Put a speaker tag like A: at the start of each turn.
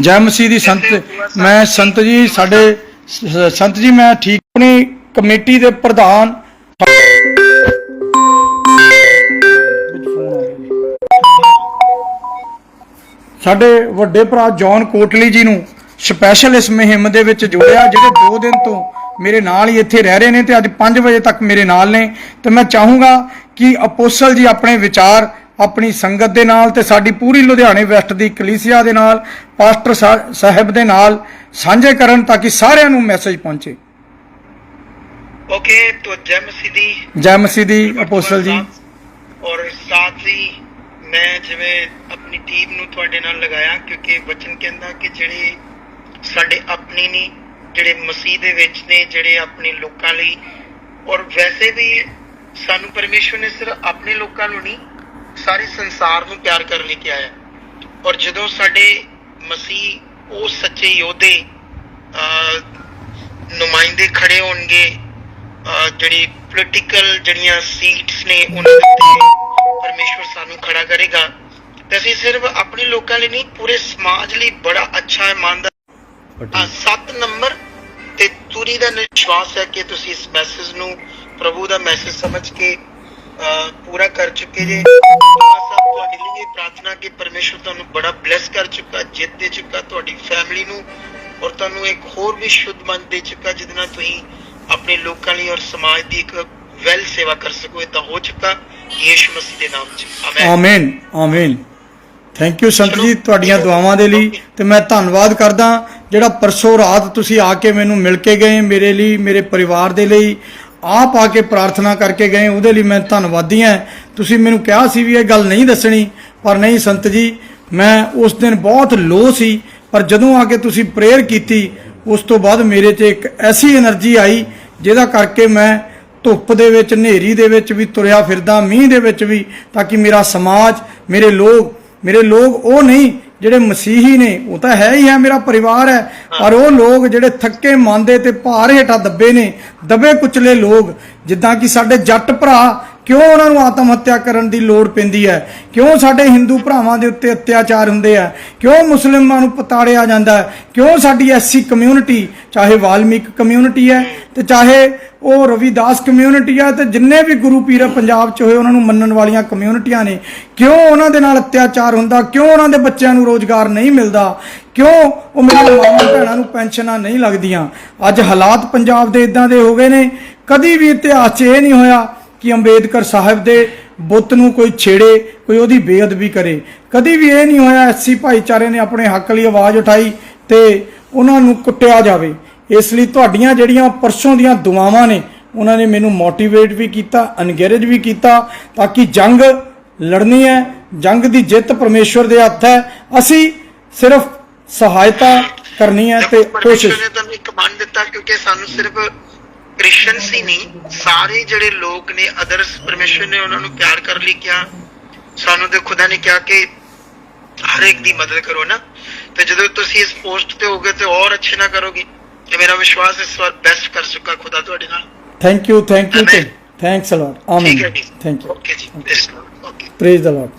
A: ਜੈ ਮਸੀਹ ਦੀ ਸੰਤ ਮੈਂ ਸੰਤ ਜੀ ਸਾਡੇ ਸੰਤ ਜੀ ਮੈਂ ਠੀਕ ਆਪਣੀ ਕਮੇਟੀ ਦੇ ਪ੍ਰਧਾਨ। ਸਾਡੇ ਵੱਡੇ ਭਰਾ ਜੌਨ ਕੋਟਲੀ ਜੀ ਨੂੰ ਸਪੈਸ਼ਲ ਇਸ ਮੁਹਿੰਮ ਦੇ ਵਿੱਚ ਜੋੜਿਆ ਜਿਹੜੇ 2 ਦਿਨ ਤੋਂ ਮੇਰੇ ਨਾਲ ਹੀ ਇੱਥੇ ਰਹਿ ਰਹੇ ਨੇ ਤੇ ਅੱਜ 5 ਵਜੇ ਤੱਕ ਮੇਰੇ ਨਾਲ ਨੇ। ਤੇ ਮੈਂ ਚਾਹੂੰਗਾ ਕਿ ਅਪੋਸਲ ਜੀ ਆਪਣੇ ਵਿਚਾਰ ਆਪਣੀ ਸੰਗਤ ਦੇ ਨਾਲ ਤੇ ਸਾਡੀ ਪੂਰੀ ਲੁਧਿਆਣੇ ਵੈਸਟ ਦੀ ਕਲੀਸਿਆ ਦੇ ਨਾਲ ਪਾਸਟਰ ਸਾ- ਸਾਹਿਬ ਦੇ ਨਾਲ ਸਾਂਝੇ ਕਰਨ ਤਾਂ ਕਿ ਸਾਰਿਆਂ ਨੂੰ ਮੈਸੇਜ ਪਹੁੰਚੇ
B: ओके तो जय मसीह दी
A: ਜੈ ਮਸੀਹ ਦੀ ਅਪੋਸਲ ਜੀ
B: ਔਰ ਸਾਥ ਹੀ ਮੈਂ ਜਿਵੇਂ ਆਪਣੀ ਟੀਮ ਨੂੰ ਤੁਹਾਡੇ ਨਾਲ ਲਗਾਇਆ ਕਿਉਂਕਿ ਵਚਨ ਕਹਿੰਦਾ ਕਿ ਜਿਹੜੇ ਸਾਡੇ ਆਪਣੇ ਨਹੀਂ ਜਿਹੜੇ ਮਸੀਹ ਦੇ ਵਿੱਚ ਨੇ ਜਿਹੜੇ ਆਪਣੇ ਲੋਕਾਂ ਲਈ ਔਰ ਵੈਸੇ ਵੀ ਸਾਨੂੰ ਪਰਮੇਸ਼ਵਰ ਨੇ ਸਿਰਫ ਆਪਣੇ ਲੋਕਾਂ ਨੂੰ ਨਹੀਂ ਸਾਰੇ ਸੰਸਾਰ ਨੂੰ ਪਿਆਰ ਕਰਨ ਲਈ ਕਿਹਾ ਹੈ। ਔਰ ਜਦੋਂ ਸਾਡੇ ਮਸੀਹ ਉਹ ਸੱਚੇ ਯੋਧੇ ਨੁਮਾਇੰਦੇ ਖੜੇ ਹੋਣਗੇ ਜਿਹੜੀ ਪੋਲੀਟੀਕਲ ਜਿਹੜੀਆਂ ਸੀਟਸ ਨੇ ਉਹਨਾਂ ਉੱਤੇ ਪਰਮੇਸ਼ਵਰ ਸਾਨੂੰ ਖੜਾ ਕਰੇਗਾ ਤੇ ਅਸੀਂ ਸਿਰਫ ਆਪਣੇ ਲੋਕਾਂ ਲਈ ਨਹੀਂ ਪੂਰੇ ਸਮਾਜ ਲਈ ਬੜਾ ਅੱਛਾ ਇਮਾਨਦਾਰ ਆ ਸੱਤ ਨੰਬਰ ਤੇ ਤੁਰੀ ਦਾ ਵਿਸ਼ਵਾਸ ਹੈ ਕਿ ਤੁਸੀਂ ਇਸ ਮੈਸੇਜ ਨੂੰ ਪ੍ਰਭੂ ਦਾ ਮੈਸੇਜ ਸਮਝ ਕੇ ਪੂਰਾ ਕਰ ਚੁੱਕੇ ਜੇ। ਸਾਹਿਬ ਤੁਹਾਡੇ ਲਈ ਇਹ ਪ੍ਰਾਰਥਨਾ ਕਿ ਪਰਮੇਸ਼ਵਰ ਤੁਹਾਨੂੰ ਬੜਾ ਬਲੈਸ ਕਰ ਚੁੱਕਾ ਜਿੱਤ ਦੇ ਚੁੱਕਾ ਤੁਹਾਡੀ ਫੈਮਿਲੀ ਨੂੰ ਔਰ ਤੁਹਾਨੂੰ ਇੱਕ ਹੋਰ ਵੀ ਸ਼ੁੱਧ ਮਨ ਦੇ ਚੁੱਕਾ ਜਿਹਦੇ ਨਾਲ ਤੁਸੀਂ ਆਪਣੇ ਲੋਕਾਂ ਲਈ ਔਰ ਸਮਾਜ ਦੀ ਇੱਕ ਵੈਲ ਸੇਵਾ ਕਰ ਸਕੋ। ਇਹ ਤਾਂ ਹੋ ਚੁੱਕਾ। ਯੀਸ਼ੂ ਮਸੀਹ ਦੇ ਨਾਮ 'ਚ। ਆਮੇਨ
A: ਆਮੀਨ ਆਮੀਨ ਥੈਂਕ ਯੂ ਸੰਤ ਜੀ ਤੁਹਾਡੀਆਂ ਦੁਆਵਾਂ ਦੇ ਲਈ। ਤੇ ਮੈਂ ਧੰਨਵਾਦ ਕਰਦਾ ਜਿਹੜਾ ਪਰਸੋਂ ਰਾਤ ਤੁਸੀਂ ਆ ਕੇ ਮੈਨੂੰ ਮਿਲ ਕੇ ਗਏ ਮੇਰੇ ਲਈ ਮੇਰੇ ਪਰਿਵਾਰ ਦੇ ਲਈ। ਆਪ ਆ ਕੇ ਪ੍ਰਾਰਥਨਾ ਕਰਕੇ ਗਏ, ਉਹਦੇ ਲਈ ਮੈਂ ਧੰਨਵਾਦੀ ਹਾਂ। ਤੁਸੀਂ ਮੈਨੂੰ ਕਿਹਾ ਸੀ ਵੀ ਇਹ ਗੱਲ ਨਹੀਂ ਦੱਸਣੀ, ਪਰ ਨਹੀਂ ਸੰਤ ਜੀ, ਮੈਂ ਉਸ ਦਿਨ ਬਹੁਤ ਲੋ ਸੀ, ਪਰ ਜਦੋਂ ਆ ਕੇ ਤੁਸੀਂ ਪ੍ਰੇਅਰ ਕੀਤੀ, ਉਸ ਤੋਂ ਬਾਅਦ ਮੇਰੇ 'ਚ ਇੱਕ ਐਸੀ એનર્ਜੀ ਆਈ, ਜਿਹਦਾ ਕਰਕੇ ਮੈਂ ਧੁੱਪ ਦੇ ਵਿੱਚ, ਹਨੇਰੀ ਦੇ ਵਿੱਚ ਵੀ ਤੁਰਿਆ ਫਿਰਦਾ, ਮੀਂਹ ਦੇ ਵਿੱਚ ਵੀ, ਤਾਂ ਕਿ ਮੇਰਾ ਸਮਾਜ, ਮੇਰੇ ਲੋਕ ਮੇਰੇ ਲੋਕ ਉਹ ਨਹੀਂ ਜਿਹੜੇ ਮਸੀਹੀ ਨੇ ਉਹ ਤਾਂ ਹੈ ਹੀ ਹੈ ਮੇਰਾ ਪਰਿਵਾਰ ਹੈ। ਪਰ ਉਹ ਲੋਕ ਜਿਹੜੇ ਥੱਕੇ ਮੰਦੇ ਤੇ ਭਾਰ ਹੇਠਾਂ ਦੱਬੇ ਨੇ ਦਬੇ ਕੁਚਲੇ ਲੋਕ ਜਿੱਦਾਂ ਕਿ ਸਾਡੇ ਜੱਟ ਭਰਾ ਕਿਉਂ ਉਹਨਾਂ ਨੂੰ ਆਤਮ ਹੱਤਿਆ ਕਰਨ ਦੀ ਲੋੜ ਪੈਂਦੀ ਹੈ? ਕਿਉਂ ਸਾਡੇ ਹਿੰਦੂ ਭਰਾਵਾਂ ਦੇ ਉੱਤੇ ਅਤਿਆਚਾਰ ਹੁੰਦੇ ਆ? ਕਿਉਂ ਮੁਸਲਮਾਨਾਂ ਨੂੰ ਪਤਾੜਿਆ ਜਾਂਦਾ ਹੈ? ਕਿਉਂ ਸਾਡੀ ਐਸੀ ਕਮਿਊਨਿਟੀ ਚਾਹੇ ਵਾਲਮੀਕ ਕਮਿਊਨਿਟੀ ਹੈ ਤੇ ਚਾਹੇ ਉਹ ਰਵਿਦਾਸ ਕਮਿਊਨਿਟੀ ਆ ਤੇ ਜਿੰਨੇ ਵੀ ਗੁਰੂ ਪੀਰ ਪੰਜਾਬ 'ਚ ਹੋਏ ਉਹਨਾਂ ਨੂੰ ਮੰਨਣ ਵਾਲੀਆਂ ਕਮਿਊਨਿਟੀਆਂ ਨੇ, ਕਿਉਂ ਉਹਨਾਂ ਦੇ ਨਾਲ ਅਤਿਆਚਾਰ ਹੁੰਦਾ? ਕਿਉਂ ਉਹਨਾਂ ਦੇ ਬੱਚਿਆਂ ਨੂੰ ਰੋਜ਼ਗਾਰ ਨਹੀਂ ਮਿਲਦਾ? ਕਿਉਂ ਉਹ ਮੇਰੀਆਂ ਮਾਵਾਂ ਭੈਣਾਂ ਨੂੰ ਪੈਨਸ਼ਨਾਂ ਨਹੀਂ ਲੱਗਦੀਆਂ? ਅੱਜ ਹਾਲਾਤ ਪੰਜਾਬ ਦੇ ਇਦਾਂ ਦੇ ਹੋ ਗਏ ਨੇ, ਕਦੀ ਵੀ ਇਤਿਹਾਸ 'ਚ ਇਹ ਨਹੀਂ ਹੋਇਆ ਕਿ ਅੰਬੇਦਕਰ ਸਾਹਿਬ ਦੇ ਬੁੱਤ ਨੂੰ ਕੋਈ ਛੇੜੇ ਕੋਈ ਉਹਦੀ ਬੇਅਦਬੀ ਕਰੇ। ਕਦੀ ਵੀ ਇਹ ਨਹੀਂ ਹੋਇਆ ਐਸਸੀ ਭਾਈਚਾਰੇ ਨੇ ਆਪਣੇ ਹੱਕ ਲਈ ਆਵਾਜ਼ ਉਠਾਈ ਤੇ ਉਹਨਾਂ ਨੂੰ ਕੁੱਟਿਆ ਜਾਵੇ। ਇਸ ਲਈ ਤੁਹਾਡੀਆਂ ਜਿਹੜੀਆਂ ਪਰਸੋਂ ਦੀਆਂ ਦੁਆਵਾਂ ਨੇ ਉਹਨਾਂ ਨੇ ਮੈਨੂੰ ਮੋਟੀਵੇਟ ਵੀ ਕੀਤਾ ਅਨਗੈਰੇਜ ਵੀ ਕੀਤਾ ਤਾਂ ਕਿ ਜੰਗ ਲੜਨੀ ਹੈ ਜੰਗ ਦੀ ਜਿੱਤ ਪਰਮੇਸ਼ਵਰ ਦੇ ਹੱਥ ਹੈ। ਅਸੀਂ ਸਿਰਫ ਸਹਾਇਤਾ ਕਰਨੀ ਹੈ ਤੇ ਕੋਸ਼ਿਸ਼
B: ਨੇ ਤੁਹਾਨੂੰ ਇੱਕ ਮੰਨ ਦਿੱਤਾ ਕਿਉਂਕਿ ਸਾਨੂੰ ਸਿਰਫ ਕ੍ਰਿਸਚੀਅਨਸ ਹੀ ਨਹੀਂ ਸਾਰੇ ਜਿਹੜੇ ਲੋਕ ਨੇ ਅਦਰਸ ਪਰਮੇਸ਼ਵਰ ਨੇ ਉਹਨਾਂ ਨੂੰ ਪਿਆਰ ਕਰ ਲਈ ਕਿਹਾ ਸਾਨੂੰ ਤੇ ਖੁਦਾ ਨੇ ਕਿਹਾ ਕਿ ਹਰ ਇੱਕ ਦੀ ਮਦਦ ਕਰੋ ਨਾ। ਤੇ ਜਦੋਂ ਤੁਸੀਂ ਇਸ ਪੋਸਟ ਤੇ ਹੋਗੇ ਤੇ ਹੋਰ ਅੱਛੇ ਨਾ ਕਰੋਗੇ ਤੇ ਮੇਰਾ ਵਿਸ਼ਵਾਸ ਇਸ ਵਾਰ ਬੈਸਟ ਕਰ ਚੁੱਕਾ ਖੁਦਾ ਤੁਹਾਡੇ ਨਾਲ।
A: Thank
B: you
A: thank you. Thanks
B: a lot
A: ਆਮੀਨ ਥੈਂਕ ਯੂ
B: ਓਕੇ ਜੀ।
A: Praise the Lord